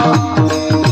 Música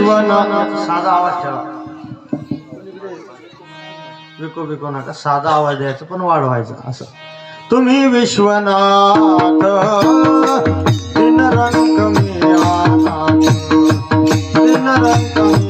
साधा आवाज ठेवा. विको विको नका. साधा आवाज द्यायचा पण वाढवायचा असं. तुम्ही विश्वनाथ दिन रंग मी दिन रंग